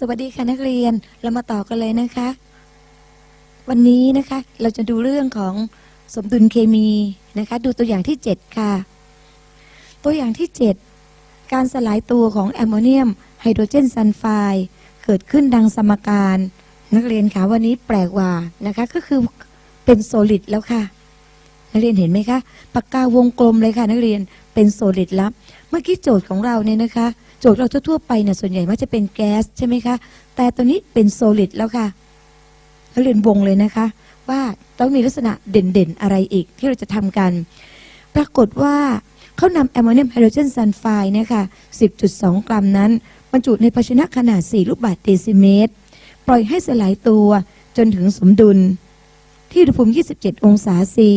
สวัสดีค่ะนักเรียนเรามาต่อกันเลยนะคะ วันนี้นะคะเราจะดูเรื่องของสมดุลเคมีนะคะ ดูตัวอย่างที่ 7 ค่ะ ตัวอย่างที่ 7 การสลายตัวของแอมโมเนียมไฮโดรเจนซัลไฟด์เกิดขึ้นดังสมการ นักเรียนคะวันนี้แปลกว่านะคะก็คือเป็นโซลิดแล้วค่ะ นักเรียนเห็นไหมคะปากกาวงกลมเลยค่ะ นักเรียนเป็นโซลิดแล้ว เมื่อกี้โจทย์ของเราเนี่ยนะคะ โจทย์เราทั่วๆไปเนี่ยส่วนใหญ่มักจะเป็นแก๊สใช่ไหมคะ แต่ตัวนี้เป็นโซลิดแล้วค่ะนักเรียนวงเลยนะคะ ว่าต้องมีลักษณะเด่นๆ อะไรอีกที่เราจะทำกัน ปรากฏว่าเขานำแอมโมเนียมไฮโดรเจนซัลไฟด์เนี่ยค่ะ 10.2 กรัมนั้นบรรจุในภาชนะขนาด 4 ลูกบาศก์เดซิเมตร ปล่อยให้สลายตัวจนถึงสมดุล ที่อุณหภูมิ 27 องศาซี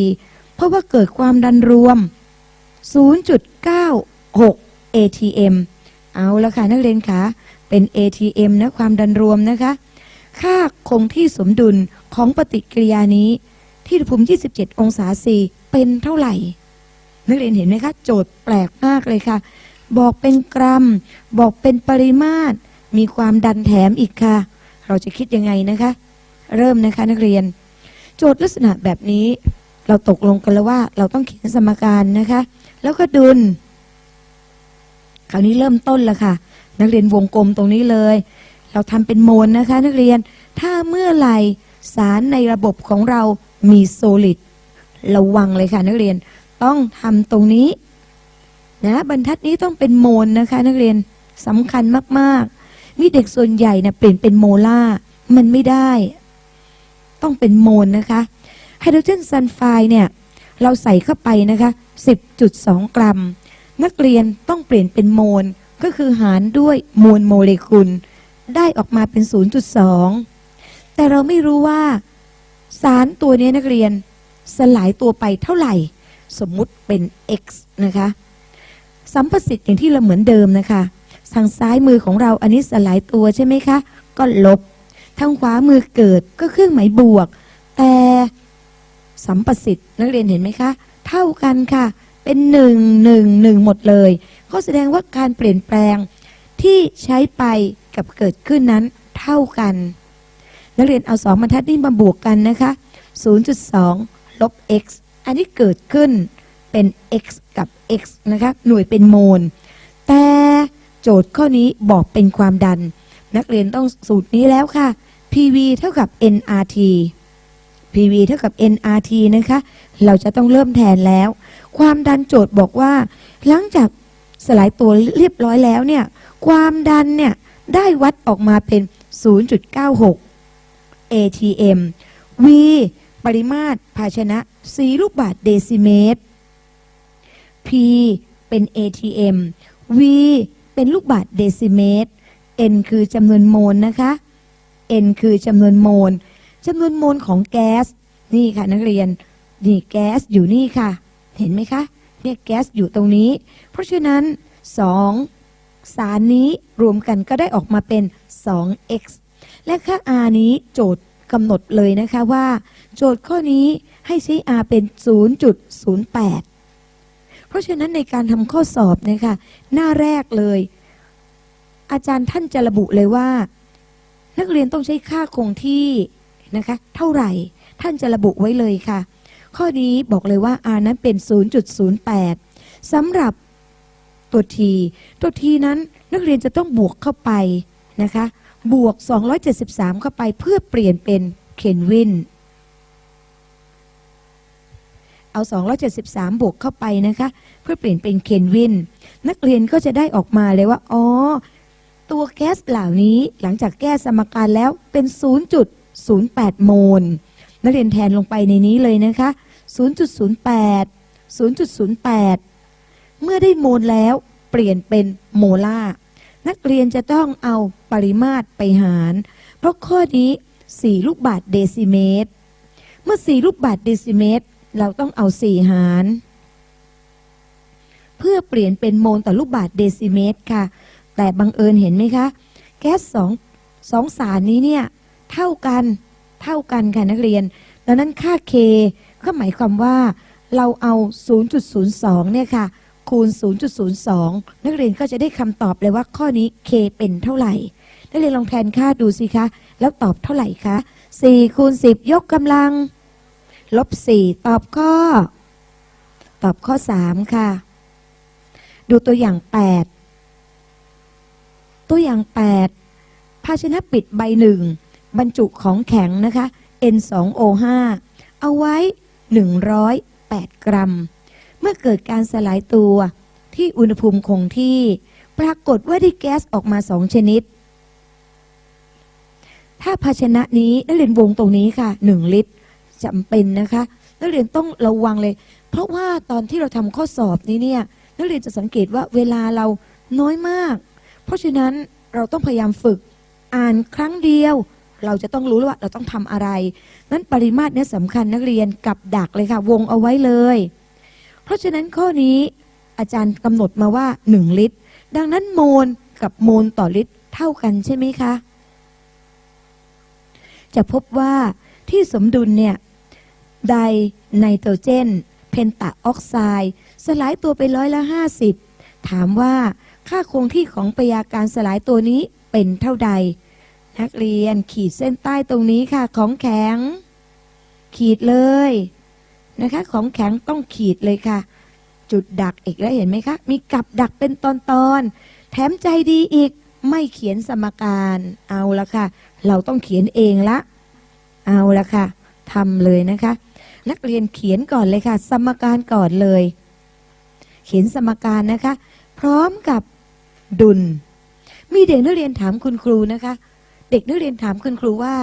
เพราะว่าเกิดความดันรวม 6 ATM เอาละค่ะนักเรียนคะเป็น ATM นะความดันรวมนะคะ ค่าคงที่สมดุลของปฏิกิริยานี้ ที่อุณหภูมิ 27 องศาซีเป็นเท่าไหร่ นักเรียนเห็นไหมคะ โจทย์แปลกมากเลยค่ะ บอกเป็นกรัม บอกเป็นปริมาตร มีความดันแถมอีกค่ะ เราจะคิดยังไงนะคะ เริ่มนะคะนักเรียน โจทย์ลักษณะแบบนี้ เราตกลงกันแล้วว่าเราต้องเขียนสมการนะคะ แล้วก็ดุล คราวนี้เริ่มต้นแล้วค่ะ นักเรียนวงกลมตรงนี้เลย เราทำเป็นโมลนะคะ นักเรียนถ้าเมื่อไหร่สารในระบบของเรามีโซลิดระวังเลยค่ะ นักเรียนต้องทำตรงนี้นะบรรทัดนี้ต้องเป็นโมลนะคะ นักเรียนสำคัญมากๆ นี่เด็กส่วนใหญ่นะเปลี่ยนเป็นโมล่ามันไม่ได้ ต้องเป็นโมลนะคะไฮโดรเจนซัลไฟด์เนี่ย เราใส่เข้าไปนะคะ 10.2 กรัม นักเรียนต้องเปลี่ยนเป็นโมลก็คือหารด้วยมวลโมเลกุล ได้ออกมาเป็น 0.2 แต่เราไม่รู้ว่า สารตัวนี้นักเรียนสลายตัวไปเท่าไหร่ สมมุติเป็น x นะคะ สัมประสิทธิ์อย่างที่เราเหมือนเดิมนะคะ ทางซ้ายมือของเราอันนี้สลายตัวใช่ไหมคะ ก็ลบ ทางขวามือเกิดก็เครื่องหมายบวก แต่สัมประสิทธิ์นักเรียนเห็นไหมคะ เท่ากันค่ะ เป็นหนึ่งหนึ่งหนึ่งหมดเลย ก็แสดงว่าการเปลี่ยนแปลงที่ใช้ไปกับเกิดขึ้นนั้นเท่ากัน นักเรียนเอาสองบรรทัดนี้มาบวกกันนะคะ 0.2 ลบ x อันนี้เกิดขึ้นเป็น x กับ x นะคะ หน่วยเป็นโมล แต่โจทย์ข้อนี้บอกเป็นความดัน นักเรียนต้องสูตรนี้แล้วค่ะ PV เท่ากับ nRT PV เท่ากับ nRT นะคะ เราจะต้องเริ่มแทนแล้ว ความดันโจทย์บอกว่า หลังจากสลายตัวเรียบร้อยแล้วเนี่ยความดันเนี่ยได้วัดออกมาเป็น 0.96 ATM V ปริมาตรภาชนะ4ลูกบาศก์เดซิเมตร P เป็น ATM V เป็นลูกบาศก์เดซิเมตร N คือจำนวนโมลนะคะ N คือจำนวนโมลจำนวนโมลของแก๊ส นี่ค่ะนักเรียน นี่แก๊สอยู่นี่ค่ะ เห็นไหมคะเนี่ยแก๊สอยู่ตรงนี้ เพราะฉะนั้น2สารนี้รวมกันก็ได้ออกมาเป็น 2x และค่า r นี้โจทย์กำหนดเลยนะคะว่า โจทย์ข้อนี้ให้ใช้ r เป็น 0.08 เพราะฉะนั้นในการทำข้อสอบนะคะหน้าแรกเลย อาจารย์ท่านจะระบุเลยว่า นักเรียนต้องใช้ค่าคงที่นะคะ เท่าไหร่ท่านจะระบุไว้เลยค่ะ ข้อนี้บอกเลยว่า r นั้นเป็น 0.08สำหรับตัว t ตัว t นั้นนักเรียนจะต้องบวกเข้าไปนะคะ บวก 273 เข้าไปเพื่อเปลี่ยนเป็นเคนวิน เอา 273 บวกเข้าไปนะคะ เพื่อเปลี่ยนเป็นเคนวิน นักเรียนก็จะได้ออกมาเลยว่า อ๋อ ตัวแก๊สเหล่านี้หลังจากแก้สมการแล้วเป็น 0.08 โมล นักเรียนแทนลงไปในนี้เลยนะคะ 0.08 0.08 เมื่อได้โมลแล้วเปลี่ยนเป็นโมลาร์นักเรียนจะต้องเอาปริมาตรไปหาร เพราะข้อนี้ 4 ลูกบาศก์เดซิเมตร เมื่อ 4 ลูกบาศก์เดซิเมตร เราต้องเอา 4 หาร เพื่อเปลี่ยนเป็นโมลต่อลูกบาศก์เดซิเมตรค่ะ แต่บังเอิญเห็นไหมคะ แก๊สสองสองสารนี้เนี่ย เท่ากัน เท่ากันค่ะนักเรียน ดังนั้นค่า K ก็หมายความว่าเราเอา 0.02 เนี่ยค่ะ คูณ 0.02 นักเรียนก็จะได้คำตอบเลยว่าข้อนี้ K เป็นเท่าไหร่ นักเรียนลองแทนค่าดูสิคะ แล้วตอบเท่าไหร่คะ 4 คูณ 10 ยกกำลัง ลบ 4 ตอบข้อ ตอบข้อ 3 ค่ะ ดูตัวอย่าง 8 ตัวอย่าง 8 ภาชนะปิดใบหนึ่ง บรรจุของแข็งนะคะ N2O5 เอาไว้ 108 กรัม เมื่อเกิดการสลายตัวที่อุณหภูมิคงที่ ปรากฏว่าได้แก๊สออกมาสองชนิด ถ้าภาชนะนี้นักเรียนวงตรงนี้ค่ะ 1 ลิตรจำเป็นนะคะนักเรียนต้องระวังเลย เพราะว่าตอนที่เราทำข้อสอบนี้เนี่ยนักเรียนจะสังเกตว่าเวลาเราน้อยมาก เพราะฉะนั้นเราต้องพยายามฝึกอ่านครั้งเดียว เราจะต้องรู้ว่าเราต้องทำอะไร นั้นปริมาตรเนี่ยสำคัญนักเรียนกับดักเลยค่ะ วงเอาไว้เลย เพราะฉะนั้นข้อนี้อาจารย์กำหนดมาว่า 1 ลิตร ดังนั้นโมลกับโมลต่อลิตรเท่ากันใช่ไหมคะ จะพบว่าที่สมดุลเนี่ยไดไนโตรเจน เพนตาออกไซด์สลายตัวไปร้อยละ50ถามว่าค่าคงที่ของปฏิยาการสลายตัวนี้เป็นเท่าใด นักเรียนขีดเส้นใต้ตรงนี้ค่ะ ของแข็ง ขีดเลยนะคะ ของแข็งต้องขีดเลยค่ะ จุดดักอีกแล้วเห็นไหมคะ มีกับดักเป็นตอนๆแถมใจดีอีกไม่เขียนสมการเอาละค่ะ เราต้องเขียนเองละ เอาละค่ะทำเลยนะคะ นักเรียนเขียนก่อนเลยค่ะ สมการก่อนเลย เขียนสมการนะคะ พร้อมกับดุล มีเด็กนักเรียนถามคุณครูนะคะ เด็กนักเรียนถามคุณครูว่า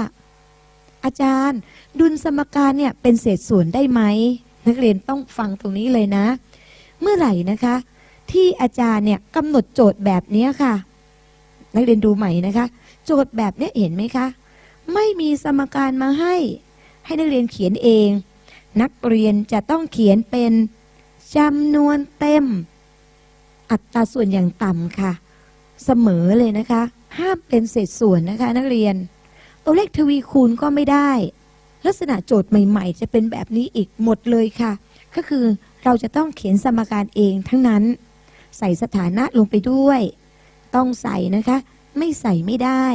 อาจารย์ ดุลสมการเนี่ยเป็นเศษส่วนได้ไหมนักเรียนต้องฟังตรงนี้เลยนะ เมื่อไหร่นะคะ ที่อาจารย์เนี่ยกำหนดโจทย์แบบนี้ค่ะ นักเรียนดูใหม่นะคะ โจทย์แบบนี้เห็นไหมคะไม่มีสมการมาให้ ให้นักเรียนเขียนเอง นักเรียนจะต้องเขียนเป็นจำนวนเต็ม อัตราส่วนอย่างต่ำค่ะ เสมอเลยนะคะ ห้ามเป็นเศษส่วนนะคะ นักเรียน ตัวเลขทวีคูณก็ไม่ได้ ลักษณะโจทย์ใหม่ ๆ จะเป็นแบบนี้อีกหมดเลยค่ะ ก็คือเราจะต้องเขียนสมการเองทั้งนั้น ใส่สถานะลงไปด้วย ต้องใส่นะคะ ไม่ใส่ไม่ได้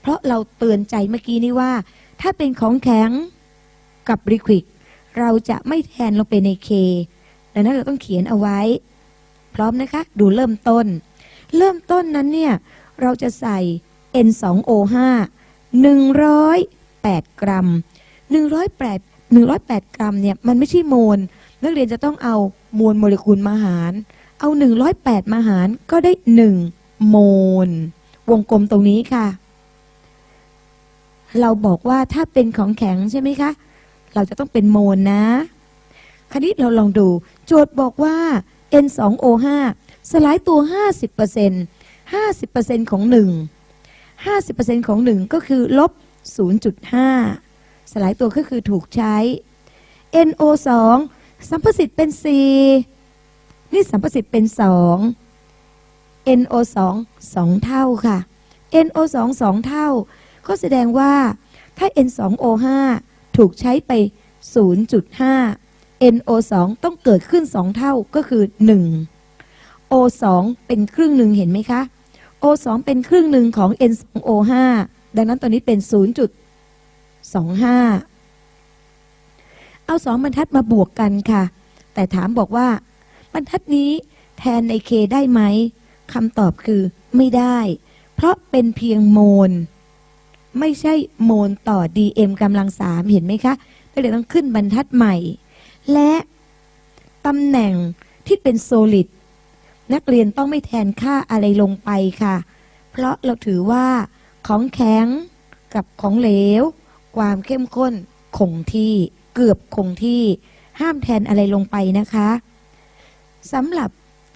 เพราะเราเตือนใจเมื่อกี้นี้ว่า ถ้าเป็นของแข็งกับลิควิดเราจะไม่แทนลงไปในเคดังนั้นเราต้องเขียนเอาไว้ พร้อมนะคะ ดูเริ่มต้น เริ่มต้นนั้นเนี่ย เราจะใส่ N2O5 108 กรัม 108 108 กรัมเนี่ยมันไม่ใช่โมล นักเรียนจะต้องเอามวลโมเลกุลมาหาร เอา 108 มาหารก็ได้ 1 โมล วงกลมตรงนี้ค่ะ เราบอกว่าถ้าเป็นของแข็งใช่ไหมคะ เราจะต้องเป็นโมลนะ คราวนี้เราลองดู โจทย์บอกว่า N2O5 สลายตัว 50% 50%ของ 1 50%ของ 1 ก็คือลบ 0.5 สลายตัวก็คือถูกใช้ NO2 สัมประสิทธิ์เป็น 4 นี่สัมประสิทธิ์เป็น 2 NO2 2 เท่าค่ะ NO2 2 เท่า ก็แสดงว่าถ้า N2O5 ถูกใช้ไป 0.5 NO2 ต้องเกิดขึ้น 2 เท่าก็คือ 1 O2 เป็นครึ่งหนึ่งเห็นไหมคะ O2 เป็นครึ่งหนึ่งของ N2O5 ดังนั้นตัวนี้เป็น 0.25 เอาสองบรรทัดมาบวกกันค่ะ แต่ถามบอกว่า บรรทัดนี้แทนใน K ได้ไหมคำตอบคือไม่ได้ เพราะเป็นเพียงโมล ไม่ใช่โมลต่อ dm กำลังสามเห็นไหมคะ ก็เลยต้องขึ้นบรรทัดใหม่ และตำแหน่งที่เป็นโซลิด นักเรียนต้องไม่แทนค่าอะไรลงไปค่ะ เพราะเราถือว่าของแข็งกับของเหลว ความเข้มข้นคงที่เกือบคงที่ ห้ามแทนอะไรลงไปนะคะสำหรับ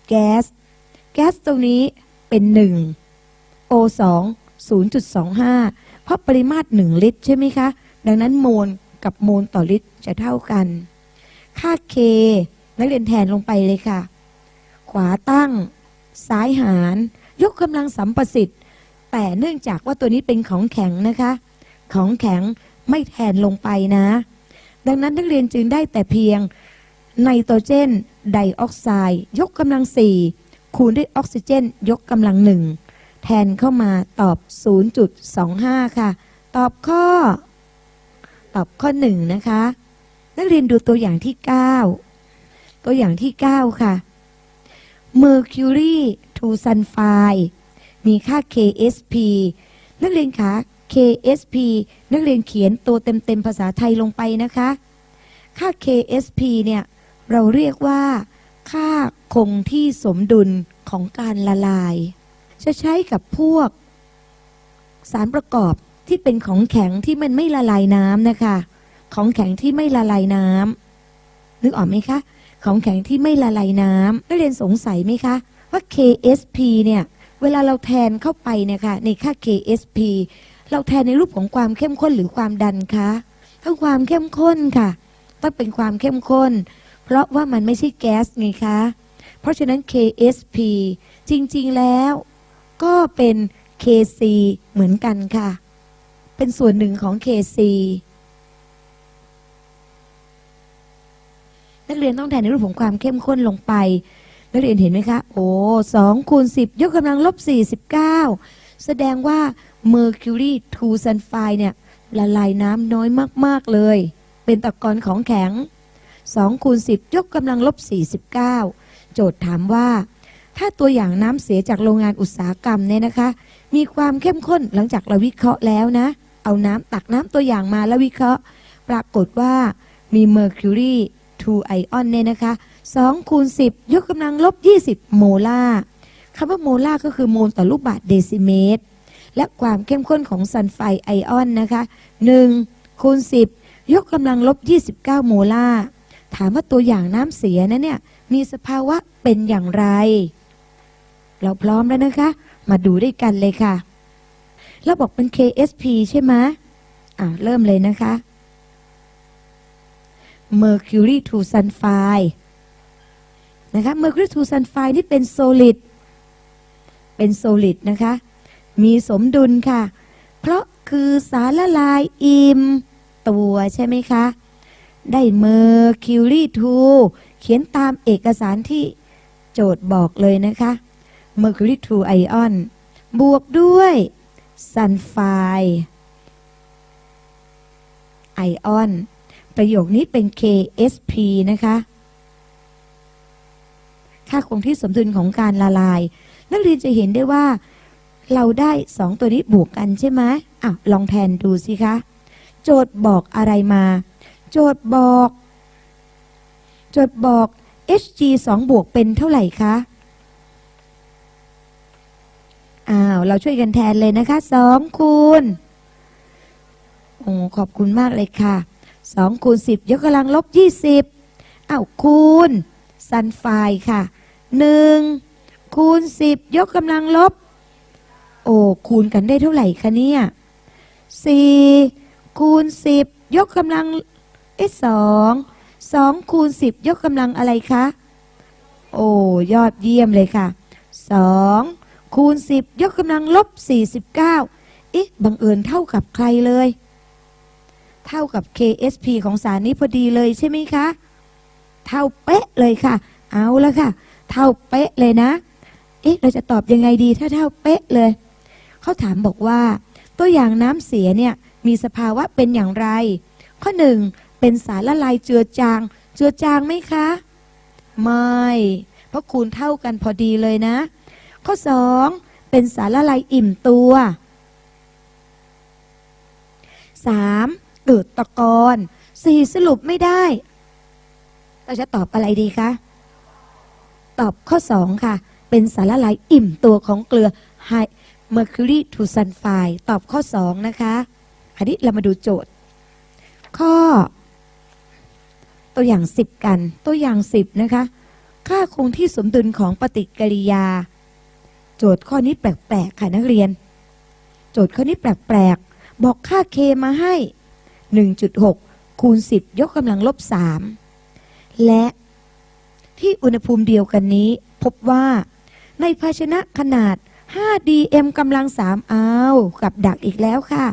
แก๊ส แก๊สตรงนี้เป็น 1 O2 0.25 เพราะปริมาตร 1 ลิตรใช่ไหมคะ ดังนั้นโมลกับโมลต่อลิตรจะเท่ากัน ค่า K นักเรียนแทนลงไปเลยค่ะ ขวาตั้ง ซ้ายหาร ยกกำลังสัมประสิทธิ์ แต่เนื่องจากว่าตัวนี้เป็นของแข็งนะคะ ของแข็งไม่แทนลงไปนะ ดังนั้นนักเรียนจึงได้แต่เพียงไนโตรเจนไดออกไซด์ยกกำลังสี่คูณด้วยออกซิเจน ยกกำลังหนึ่งแทนเข้ามาตอบ 0.25 ค่ะ ตอบข้อ ตอบข้อ 1 นะคะ นักเรียนดูตัวอย่างที่ 9 ตัวอย่างที่ 9 ค่ะ Mercury to Sulfide มีค่า KSP นักเรียนคะ KSP นักเรียนเขียนตัวเต็มๆภาษาไทยลงไปนะคะ ค่า KSP เนี่ย เราเรียกว่า ค่าคงที่สมดุลของการละลาย จะใช้กับพวก สารประกอบที่เป็นของแข็งที่มันไม่ละลายน้ำนะคะ ของแข็งที่ไม่ละลายน้ำนึกออกไหมคะ ของแข็งที่ไม่ละลายน้ำนักเรียนสงสัยไหมคะ ว่า KSP เนี่ย เวลาเราแทนเข้าไปเนี่ยค่ะในค่า KSP เราแทนในรูปของความเข้มข้นหรือความดันคะต้องความเข้มข้นค่ะ ต้องเป็นความเข้มข้น เพราะว่ามันไม่ใช่แก๊สไงคะ เพราะฉะนั้น KSP จริงๆแล้วก็เป็น KC เหมือนกันค่ะ เป็นส่วนหนึ่งของ KC นักเรียนต้องแทนในรูปของความเข้มข้นลงไป นักเรียนเห็นไหมคะ โอ้สองคูณสิบยกกำลังลบสี่สิบเก้าแสดงว่า Mercury to Sulfide เนี่ยละลายน้ำน้อยมาก ๆ เลย เป็นตะกอนของแข็ง2คูณ10 ยกกำลังลบ 49 โจทย์ถามว่า ถ้าตัวอย่างน้ำเสียจากโรงงานอุตสาหกรรมเนี่ยนะคะ มีความเข้มข้นหลังจากเราวิเคราะห์แล้วนะ เอาน้ำตักน้ำตัวอย่างมาแล้ววิเคราะห์ ปรากฏว่ามี Mercury 2 ion เนี่ยนะคะ2คูณ10 ยกกำลังลบ 20 โมลาร์คำว่าโมลาร์ก็คือโมลต่อลูกบาศก์เดซิเมตร และความเข้มข้นของซัลไฟไอออนนะคะ1คูณ10 ยกกำลังลบ 29 โมลาร์ถามว่าตัวอย่างน้ำเสียนะเนี่ยมีสภาวะเป็นอย่างไร เราพร้อมแล้วนะคะ มาดูด้วยกันเลยค่ะ เราบอกเป็น KSP ใช่ไหมอ่าเริ่มเลยนะคะ Mercury to Sulfide นะคะ Mercury to Sulfide นี่เป็น solid เป็น solid นะคะ มีสมดุลค่ะ เพราะคือสารละลายอิ่มตัวใช่ไหมคะ ได้ Mercury 2เขียนตามเอกสารที่โจทย์บอกเลยนะคะ Mercury 2 ion บวกด้วย Sulfide ion ประโยคนี้เป็น KSP นะคะ ค่าคงที่สมดุลของการละลาย นักเรียนจะเห็นได้ว่า เราได้สองตัวนี้บวกกันใช่ไหมอะลองแทนดูสิคะ โจทย์บอกอะไรมา โจทย์บอก โจทย์บอก Hg 2บวกเป็นเท่าไหร่คะอ้าว เราช่วยกันแทนเลยนะคะ 2 คูณ โอ้ ขอบคุณมากเลยค่ะ 2คูณ10ยกกำลังลบ20อ้าวคูณซันไฟค่ะ1คูณ10ยกกำลังลบ โอ้คูณกันได้เท่าไหร่คะเนี่ย4คูณ10ยกกำลังเอ๊ะ2 2คูณ10ยกกำลังอะไรคะโอ้ยอดเยี่ยมเลยค่ะ2คูณ10ยกกำลังลบ49เอ๊ะบังเอิญเท่ากับใครเลย เท่ากับ KSP ของสารนี้พอดีเลยใช่ไหมคะ เท่าเป๊ะเลยค่ะ เอาละค่ะ เท่าเป๊ะเลยนะ เอ๊ะ เราจะตอบยังไงดีถ้าเท่าเป๊ะเลย เขาถามบอกว่า ตัวอย่างน้ำเสียเนี่ยมีสภาวะเป็นอย่างไร ข้อหนึ่งเป็นสารละลายเจือจาง เจือจางไหมคะ ไม่ เพราะคูณเท่ากันพอดีเลยนะ ข้อสองเป็นสารละลายอิ่มตัวสาม เกิดตะกอนสี่สรุปไม่ได้ เราจะตอบอะไรดีคะ ตอบข้อสองค่ะ เป็นสารละลายอิ่มตัวของเกลือไฮ Mercury to Sulfide ตอบข้อสองนะคะ อันนี้เรามาดูโจทย์ ข้อ ตัวอย่างสิบกัน ตัวอย่างสิบนะคะ ค่าคงที่สมดุลของปฏิกิริยา โจทย์ข้อนี้แปลกๆค่ะนักเรียน โจทย์ข้อนี้แปลกๆบอกค่า K มาให้ 1.6 คูณ 10 ยกกำลังลบ 3 และที่อุณหภูมิเดียวกันนี้ พบว่าในภาชนะขนาด 5 dm กำลัง3เอากับดักอีกแล้วค่ะ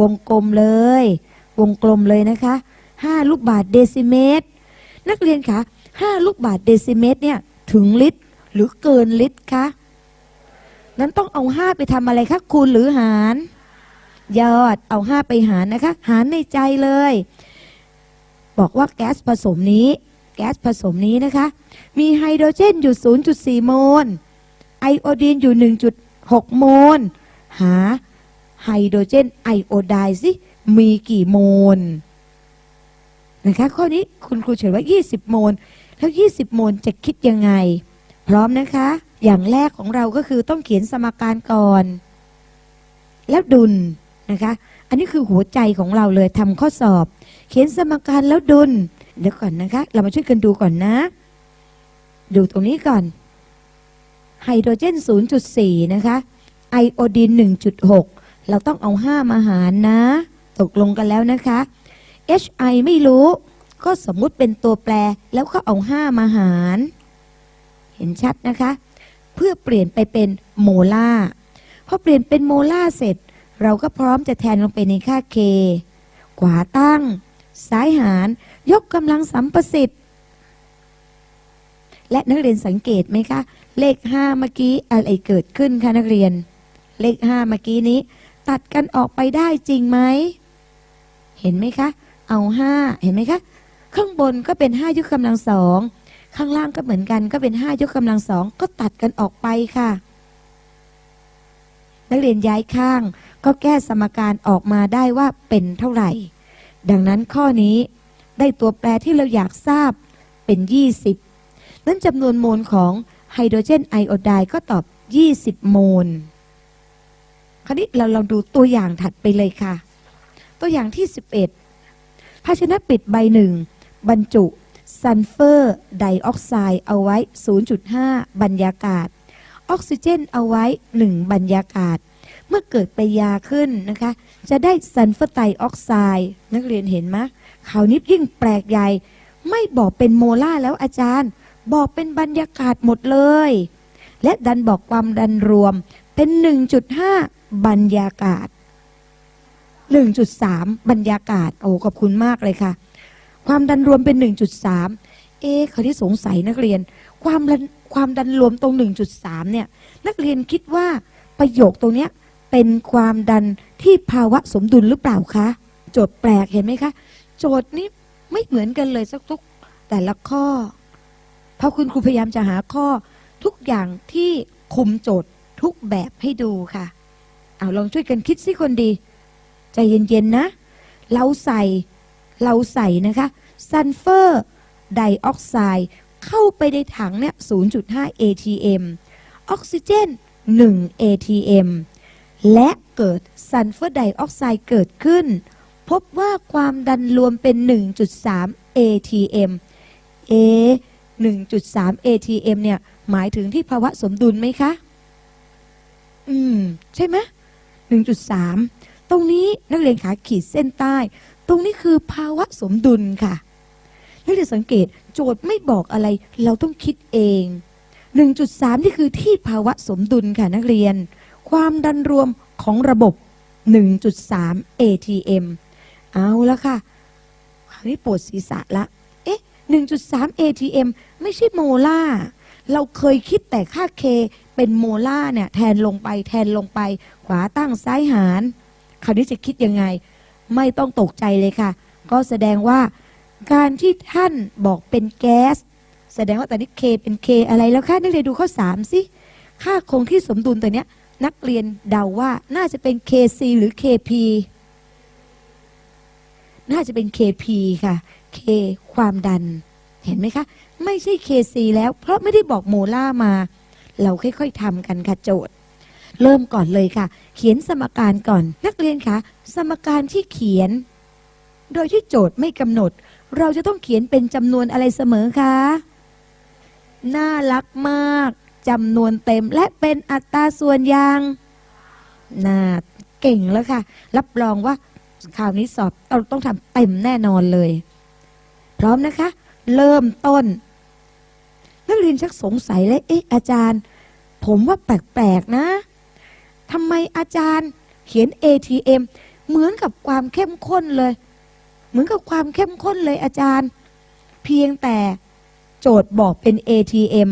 วงกลมเลย วงกลมเลยนะคะ 5 ลูกบาทเดซิเมตร นักเรียนคะ 5 ลูกบาทเดซิเมตรเนี่ยถึงลิตรหรือเกินลิตรคะนั้นต้องเอาห้าไปทำอะไรคะคูณหรือหาร ยอดเอาห้าไปหารนะคะ หารในใจเลย บอกว่าแก๊สผสมนี้ แก๊สผสมนี้นะคะ มีไฮโดรเจนอยู่ 0.4 โมล ไอโอดีนอยู่ 1.6 โมล หาไฮโดรเจนไอโอไดน์สิ มีกี่โมลนะคะข้อนี้คุณครูเฉยว่า 20 โมล แล้ว 20 โมลจะคิดยังไง พร้อมนะคะ อย่างแรกของเราก็คือต้องเขียนสมการก่อน แล้วดุล นะคะ อันนี้คือหัวใจของเราเลยทำข้อสอบ เขียนสมการแล้วดุล เดี๋ยวก่อนนะคะ เรามาช่วยกันดูก่อนนะ ดูตรงนี้ก่อน ไฮโดรเจน 0.4 นะคะ ไอโอดีน 1.6 เราต้องเอา 5 มาหารนะ ตกลงกันแล้วนะคะ HI ไม่รู้ ก็สมมุติเป็นตัวแปรแล้วก็เอา 5 มาหาร เห็นชัดนะคะ เพื่อเปลี่ยนไปเป็นโมลาร์พอเปลี่ยนเป็นโมลาร์เสร็จ เราก็พร้อมจะแทนลงไปในค่า K ขวาตั้ง ซ้ายหาร ยกกำลังสัมประสิทธิ์ และนักเรียนสังเกตไหมคะ เลข5เมื่อกี้อะไรเกิดขึ้นคะนักเรียน เลข5เมื่อกี้นี้ ตัดกันออกไปได้จริงไหม เห็นไหมคะ เอา5เห็นไหมคะ ข้างบนก็เป็น5ยกกำลังสองข้างล่างก็เหมือนกันก็เป็น5ยกกำลังสองก็ตัดกันออกไปค่ะ นักเรียนย้ายข้าง ก็แก้สมการออกมาได้ว่าเป็นเท่าไหร่ ดังนั้นข้อนี้ได้ตัวแปรที่เราอยากทราบเป็น 20 นั้นจำนวนโมลของไฮโดรเจนไอโอไดก็ตอบ 20 โมล คราวนี้เราลองดูตัวอย่างถัดไปเลยค่ะ ตัวอย่างที่ 11 ภาชนะปิดใบหนึ่งบรรจุซัลเฟอร์ไดออกไซด์เอาไว้ 0.5 บรรยากาศ ออกซิเจนเอาไว้ 1 บรรยากาศ เมื่อเกิดปยาขึ้นนะคะ จะได้ซัลเฟอร์ไดออกไซด์นักเรียนเห็นไหมข่าวนี้ยิ่งแปลกใหญ่ ไม่บอกเป็นโมล่าแล้วอาจารย์ บอกเป็นบรรยากาศหมดเลย และดันบอกความดันรวมเป็น 1.5 บรรยากาศ 1.3 บรรยากาศ โอ้ขอบคุณมากเลยค่ะ ความดันรวมเป็น 1.3 เอ๊ะเขาที่สงสัยนักเรียน ความดันความดันรวมตรง 1.3 เนี่ย นักเรียนคิดว่าประโยคตรงเนี้ย เป็นความดันที่ภาวะสมดุลหรือเปล่าคะ โจทย์แปลกเห็นไหมคะ โจทย์นี้ไม่เหมือนกันเลยสักทุกแต่ละข้อ เพราะคุณครูพยายามจะหาข้อทุกอย่างที่คุมโจทย์ทุกแบบให้ดูค่ะ เอาลองช่วยกันคิดสิคนดี ใจเย็นๆนะ เราใส่ เราใส่นะคะ ซัลเฟอร์ไดออกไซด์เข้าไปในถังเนี่ย 0.5 atm ออกซิเจน 1 atm และเกิดซัลเฟอร์ไดออกไซด์เกิดขึ้น พบว่าความดันรวมเป็น 1.3 atm เอ1.3 atm เนี่ย หมายถึงที่ภาวะสมดุลไหมคะ อืม ใช่ไหม1.3 ตรงนี้นักเรียนขาขีดเส้นใต้ ตรงนี้คือภาวะสมดุลค่ะ นักเรียนสังเกตโจทย์ไม่บอกอะไร เราต้องคิดเอง 1.3 นี่คือที่ภาวะสมดุลค่ะนักเรียน ความดันรวมของระบบ 1.3 atm เอาละค่ะคราวนี้ปวดศีรษะละ เอ๊ะ 1.3 atm ไม่ใช่โมลาร์เราเคยคิดแต่ค่า k เป็นโมลาร์เนี่ยแทนลงไปแทนลงไป ขวาตั้งซ้ายหาร คราวนี้จะคิดยังไง ไม่ต้องตกใจเลยค่ะ ก็แสดงว่าการที่ท่านบอกเป็นแก๊ส แสดงว่าตอนนี้ K เป็น K อะไรแล้วคะนักเรียนดูข้อ 3 สิ ค่าคงที่สมดุลตัวเนี้ย นักเรียนเดาว่าน่าจะเป็น KC หรือ KP น่าจะเป็น KP ค่ะ K ความดัน เห็นไหมคะ ไม่ใช่ KC แล้ว เพราะไม่ได้บอกโมล่ามา เราค่อยๆทำกันค่ะโจทย์ เริ่มก่อนเลยค่ะ เขียนสมการก่อน นักเรียนคะสมการที่เขียน โดยที่โจทย์ไม่กำหนด เราจะต้องเขียนเป็นจำนวนอะไรเสมอคะน่ารักมาก จำนวนเต็มและเป็นอัตราส่วนอย่างน่าเก่งแล้วค่ะ รับรองว่าคราวนี้สอบเราต้องทำเต็มแน่นอนเลย พร้อมนะคะ เริ่มต้น นักเรียนชักสงสัยเลยเอ๊ะอาจารย์ ผมว่าแปลกๆนะทำไมอาจารย์เขียน ATM เหมือนกับความเข้มข้นเลย เหมือนกับความเข้มข้นเลยอาจารย์ เพียงแต่โจทย์บอกเป็น ATM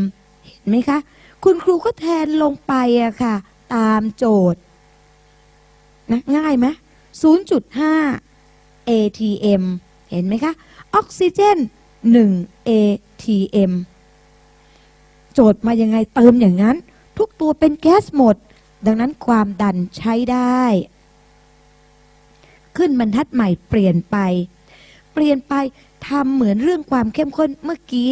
เห็นไหมคะ คุณครูก็แทนลงไปอะค่ะ ตามโจทย์นะง่ายไหม0.5 ATM เห็นไหมคะ ออกซิเจน 1 ATM โจทย์มายังไงเติมอย่างนั้น ทุกตัวเป็นแก๊สหมด ดังนั้นความดันใช้ได้ ขึ้นบรรทัดใหม่เปลี่ยนไป เปลี่ยนไปทำเหมือนเรื่องความเข้มข้นเมื่อกี้